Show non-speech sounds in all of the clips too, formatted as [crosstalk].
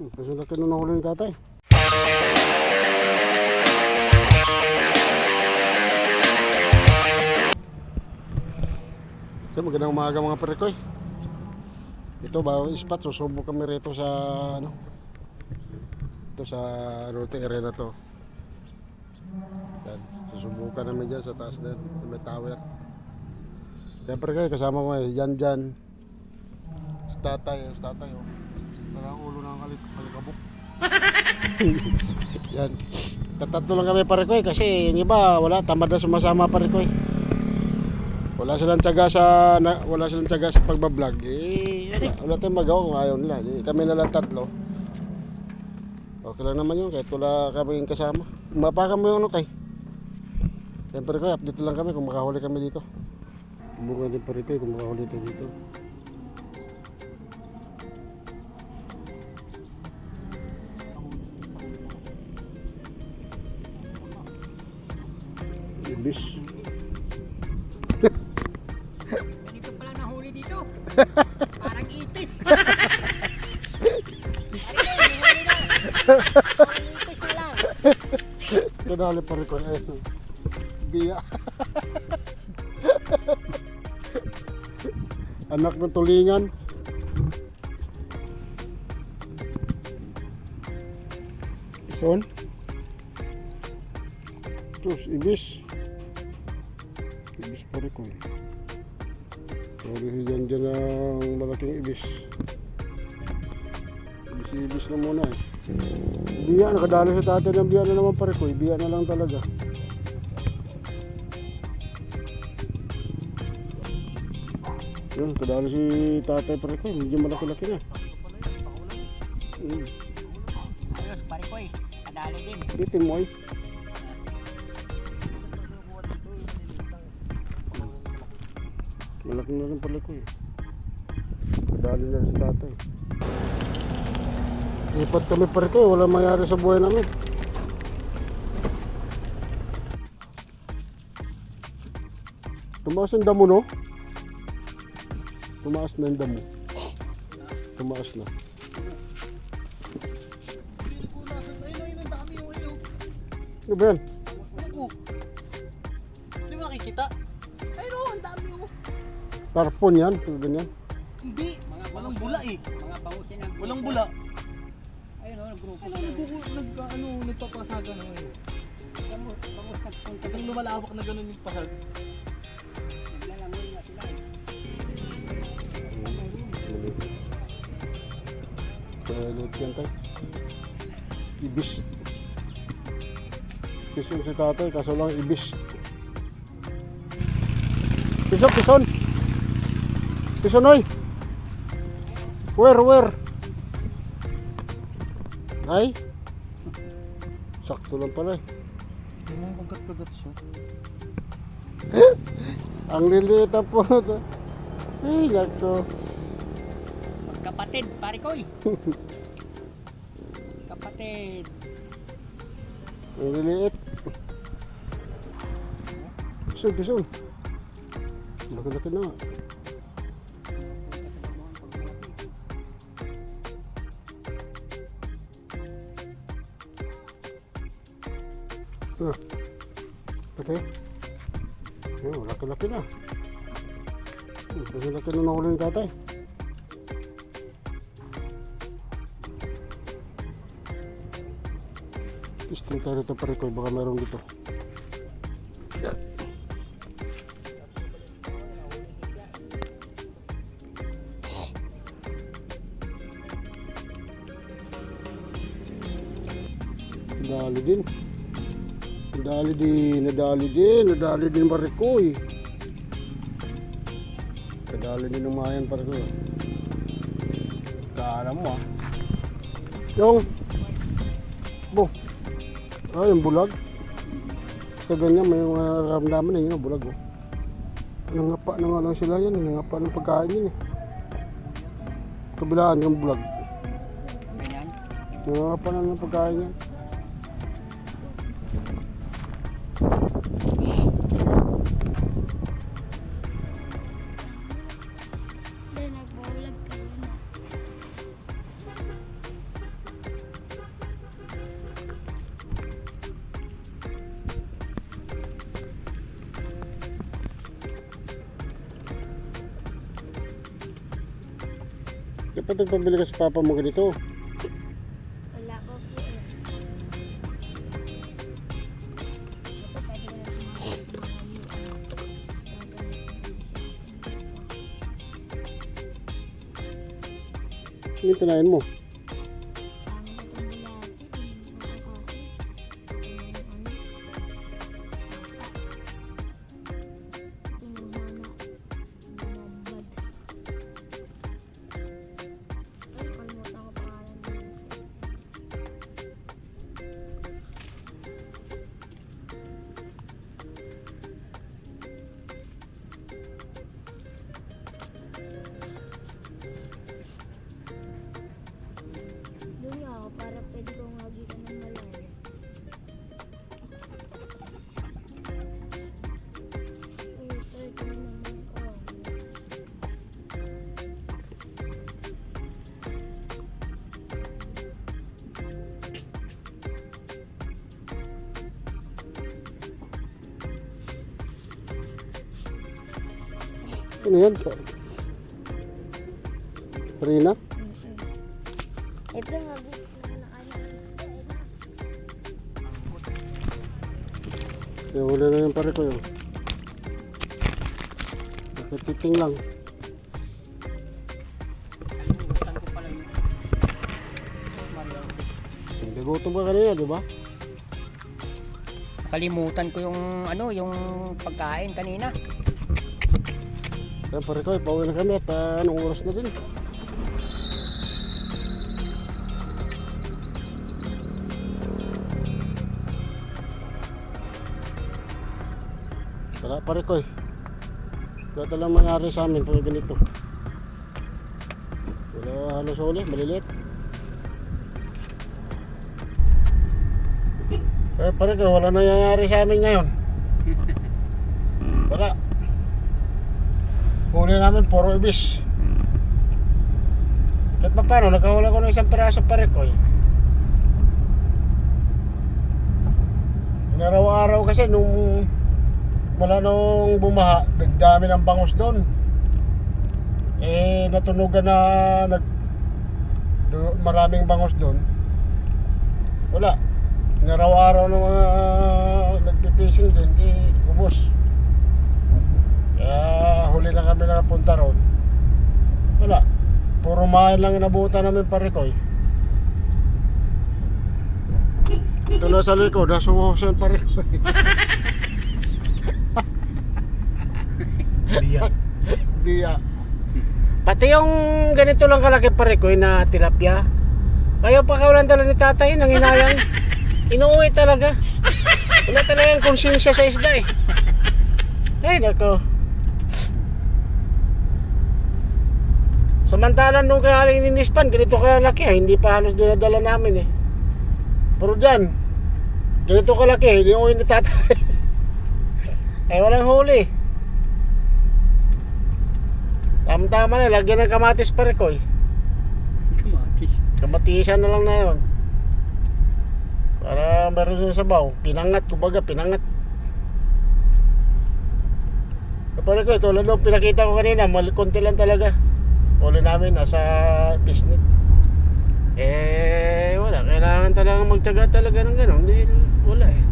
Hmm, Kasi laki nung nahuli ni tatay. So, magandang umaga mga perikoy. Ito ba ispat susubok kami rito sa ano? Ito sa rote area na to. Yan, susubukan namin dyan sa taas din, sa may tower. Siyempre kayo, kasama ko eh, Jan Jan. Si tatay, eh, si tatay oh. Parang ulo ng kalik kalikabok. [laughs] Yan. Tatatlo lang kami pare ko eh, kasi yung iba wala tamad na sumasama pare ko eh. Wala silang tiyaga sa na, wala silang tiyaga sa pagba-vlog. Eh wala, wala tayong magawa kung ayaw nila. Eh, kami na lang tatlo. Okay lang naman yun kahit wala kami kasama. Mapa kami yung ano tay. Siyempre ko, update lang kami kung makahuli kami dito. Subukan din pa rito kung makahuli tayo dito. Ibis. Ganito pala nahuli dito. [laughs] Parang itis. [laughs] Na. Na. Kadali pa rin ko. Eh, biya. [laughs] Anak ng tulingan. Son. Diyos, ibis. Ko. Sorry si Jan Jan ang malaking ibis. Ibis-ibis na muna eh. Biya, nakadalo sa tatay ng biya na naman pare ko. Biya na lang talaga. Yun, kadalo si tatay pare ko. Medyo malaki-laki na. Hmm. Ayos, pare ko eh. Kadali din. Bitin mo ay. Malaki na rin pala ko eh. Kadali na rin si tatay. Lipat kami pare ko. Wala mayari sa buhay namin. Tumaas ang damo no? Tumaas na ang damo. Tumaas na. Ano ba yan? Tarpon yan. Ganyan. Hindi. Walang bula eh. Mga bangusin ng Walang bula. Ayun o, grupo. Ano nag nag ano nagpapasaga na ngayon. Bangus, bangus nagpunta. Kasi lumalawak na ganun yung pasag. Naglalangoy nga sila eh. Toilet yan tayo. Ibis. Pison si tatay, kaso lang ibis. Pison, pison! Pison, oy! Where, where? Ay? Sakto lang pala eh. Hindi mo kagat-kagat siya. [laughs] Ang liliit ang po. Ay, nako. Magkapatid, pare ko eh. [laughs] Kapatid. Ang liliit. Pison, pison. Laki-laki na. Okay. Ayun, laki-laki na. Hmm, Kasi laki na nahuli ni tatay. Testing tayo rito pare baka meron dito. Nadali din. Nadali din, nadali din, nadali din marikoy. Nadali din ng mayan para ko. Kaalam mo ah. Yung, bo, ah, yung bulag. Sa ganyan, may mga ramdaman na yun, ang bulag oh. Nangapa na nga lang sila yan, nangapa ng pagkain yun eh. Kabilaan yung bulag. Nangapa na ng pagkain yan. Ba't nagpabili ka sa papa mo ganito? Wala ko po eh. Mga Yung mo. Ano yan? Trina? Ito, ano. Kaya huli na yung pare ko yun. Nakatiting lang. Hindi gutom ka kanina, di ba? Kalimutan ko yung ano, yung pagkain kanina. Pare ko, pauwi na kami at anong oras na din. Wala pare ko eh. Wala talagang mangyari sa amin pag ganito. Wala halos huli, maliliit. Eh pare ko, wala nangyayari sa amin ngayon. [laughs] Wala. Huli namin puro ibis. Kahit pa paano, nakahula ko ng isang piraso pare ko eh. Inaraw-araw kasi nung mula nung bumaha, nagdami ng bangus doon. Eh, natunugan na nag, maraming bangus doon. Wala. Inaraw-araw ng mga nagpipising din, eh, ubos. Kaya na kami nakapunta ron. Wala. Puro main lang inabutan namin parikoy. Ito na sa likod, nasuhos yung parikoy. [laughs] Biya. Pati yung ganito lang kalaki parikoy na tilapia. Ayaw pa kawalan tala ni tatay, nang inayang. Inuuwi talaga. Wala talagang konsensya sa isda eh. Ay, nako. Samantalang nung kahaling ninispan, ganito kalaki, ah, hindi pa halos dinadala namin eh. Pero dyan, ganito kalaki, hindi ko ni tatay. [laughs] eh, walang huli. Tama-tama na, lagyan ng kamatis pa ko eh. Kamatis. Kamatisan na lang na yun. Para meron siya sabaw. Pinangat, kumbaga, pinangat. Kapag ko, tulad nung pinakita ko kanina, konti lang talaga. Uli namin, nasa pisnit. Eh, wala. Kailangan talaga magtyaga talaga ng ganun. Hindi, wala eh.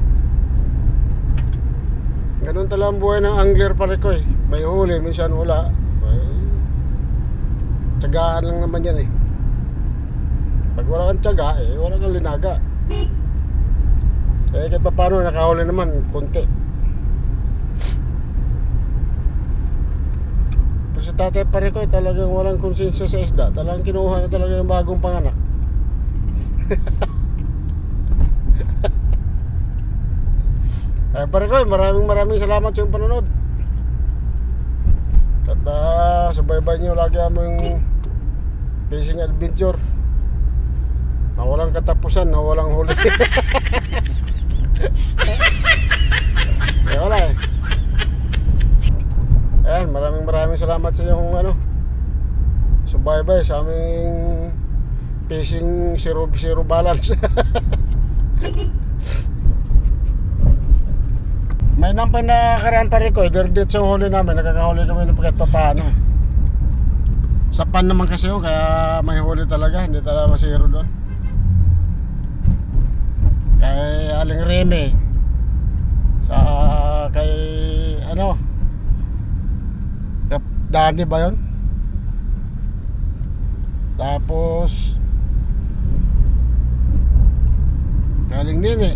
Ganun talaga ang buhay ng angler pare ko eh. May huli, minsan wala. Eh, tyagaan lang naman yan eh. Pag wala kang tiyaga, eh, wala kang linaga. Eh, kahit pa paano, nakahuli naman, konti. Sa tatay pare ko, eh, talagang walang konsensya sa isda. Talagang kinuha na talaga yung bagong panganak. [laughs] eh, pare ko, maraming maraming salamat sa iyong panonood. At uh, subaybay niyo lagi aming fishing adventure na walang katapusan, na walang huli. [laughs] eh, wala eh. Ayan, maraming maraming salamat sa iyong ano, subaybay sa aming fishing zero, zero balance. [laughs] May nampay na karaan pa rin ko, eh. Dirt sa huli namin, nakakahuli kami ng pagkat papaano. Sa pan naman kasi yun, kaya may huli talaga, hindi talaga masiro doon. Kay Aling Reme, sa kay ano, Dani ba yun? Tapos, galing nini.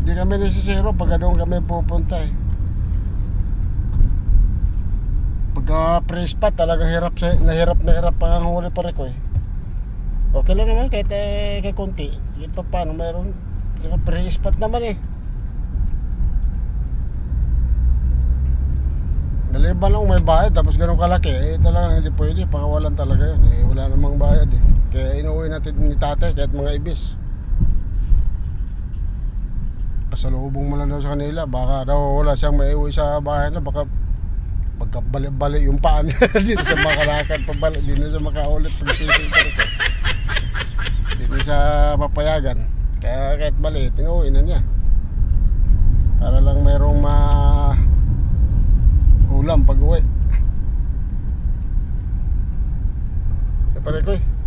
Hindi kami nasisiro pagka doon kami pupunta eh. Pagka press pa talaga hirap nahirap na hirap pa ang huli pa ko eh. Okay lang naman kahit eh, konti. Kahit pa paano. Saka pre spot naman eh. Maliban lang may bayad tapos ganun kalaki eh talagang hindi pwede pakawalan talaga yun eh wala namang bayad eh. Kaya inuwi natin ni tatay kahit mga ibis. Pasalubong mo lang daw sa kanila baka daw wala siyang maiuwi sa bahay na baka pagkabali-bali yung paa [laughs] niya di na siya makalakad pabalik di na siya makaulit pagtising pa rin di na siya papayagan kaya kahit maliit inuwi na niya. Para lang mayroong ma ulam pag uwi. Kapare ko eh.